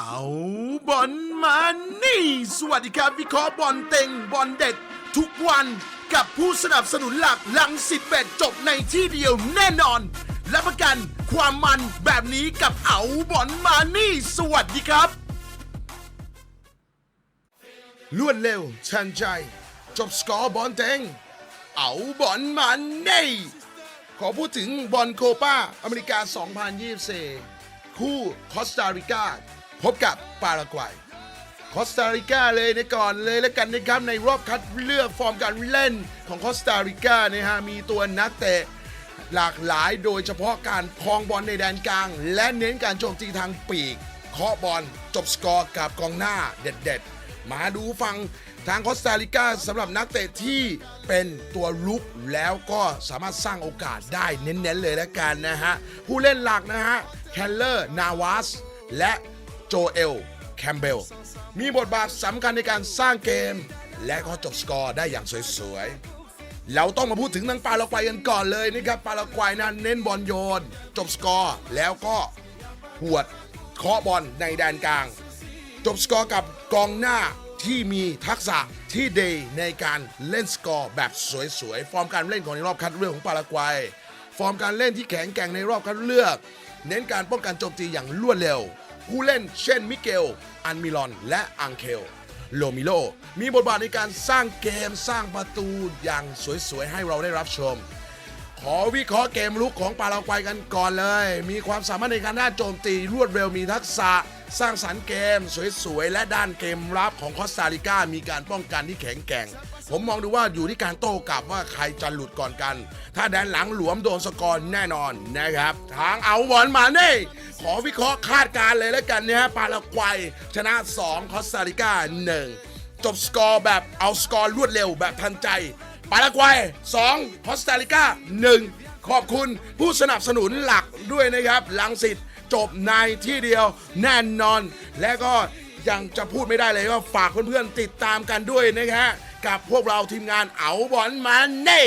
เอาบอลมานี่ สวัสดีครับวิเคราะห์บอลเต็งบอลเด็ด ทุกวันกับผู้สนับสนุนหลักลังสิตเบ็ดจบในที่เดียวแน่นอนและประกันความมันแบบนี้กับเอาบอลมานี่ สวัสดีครับ รวดเร็วชันใจ จบสกอร์บอลเต็ง เอาบอลมานี่ ขอพูดถึงบอลโคปาอเมริกา 2024 คู่คอสตาริกา พบกับปารากวัยคอสตาริกาเลยในก่อนเลยแล้วกันนะครับในรอบคัดเลือกฟอร์มการเล่นของคอสตาริกานะฮะมีตัวนักเตะหลากหลายโดยเฉพาะการครองบอลในแดนกลาง และเน้นการโจมตีทางปีกเคาะบอลจบสกอร์กับกองหน้าเด็ดๆ มาดูฟังทางคอสตาริกาสำหรับนักเตะที่เป็นตัวลุกแล้วก็สามารถสร้างโอกาสได้เน้นๆเลยแล้วกันนะฮะ ผู้เล่นหลักนะฮะแคนเลอร์นาวาสและ โจเอล แคมเบล มีบทบาทสำคัญในการสร้างเกม และก็จบสกอร์ได้อย่างสวยๆ เราต้องมาพูดถึงทางปาลากวัยกันก่อนเลยนะครับ ปาลากวัยนั้นเน้นบอลโยน จบสกอร์ แล้วก็หวดเคาะบอลในแดนกลาง จบสกอร์กับกองหน้าที่มีทักษะที่ดีในการเล่นสกอร์แบบสวยๆ ฟอร์มการเล่นของในรอบคัดเลือกของปารากวัย ฟอร์มการเล่นที่แข็งแกร่งในรอบคัดเลือก เน้นการป้องกันโจมตีอย่างรวดเร็ว ผู้เล่นเช่นมิเกล อันมิลอน และอังเคล โลมิโล มีบทบาทในการสร้างเกมสร้างประตูอย่างสวยๆ ให้เราได้รับชม ขอวิเคราะห์เกมลุกของปารากวัยกันก่อนเลย มีความสามารถในการด้านโจมตีรวดเร็วมีทักษะ สร้างสรรค์เกม สวยๆ และด้านเกมรับของคอสตาริกามีการป้องกันที่แข็งแกร่งผมมองดูว่าอยู่ที่การโต้กลับว่าใครจะหลุดก่อนกัน ถ้าแดนหลังหลวมโดนสกอร์แน่นอนนะครับ ทางเอาบอลมาเน่ ขอวิเคราะห์คาดการ์เลยแล้วกันนะฮะปารากวัยชนะ 2 คอสตาริกา 1 จบสกอร์แบบเอาสกอร์รวดเร็วแบบทันใจ ปารากวัย 2 คอสตาริกา 1 ขอบคุณผู้สนับสนุนหลักด้วยนะครับลังสิตจบในที่เดียวแน่นอน และก็ยังจะพูดไม่ได้เลยว่าฝากเพื่อนๆติดตามกันด้วยนะฮะกับพวกเราทีมงานเอาบอลมาเน่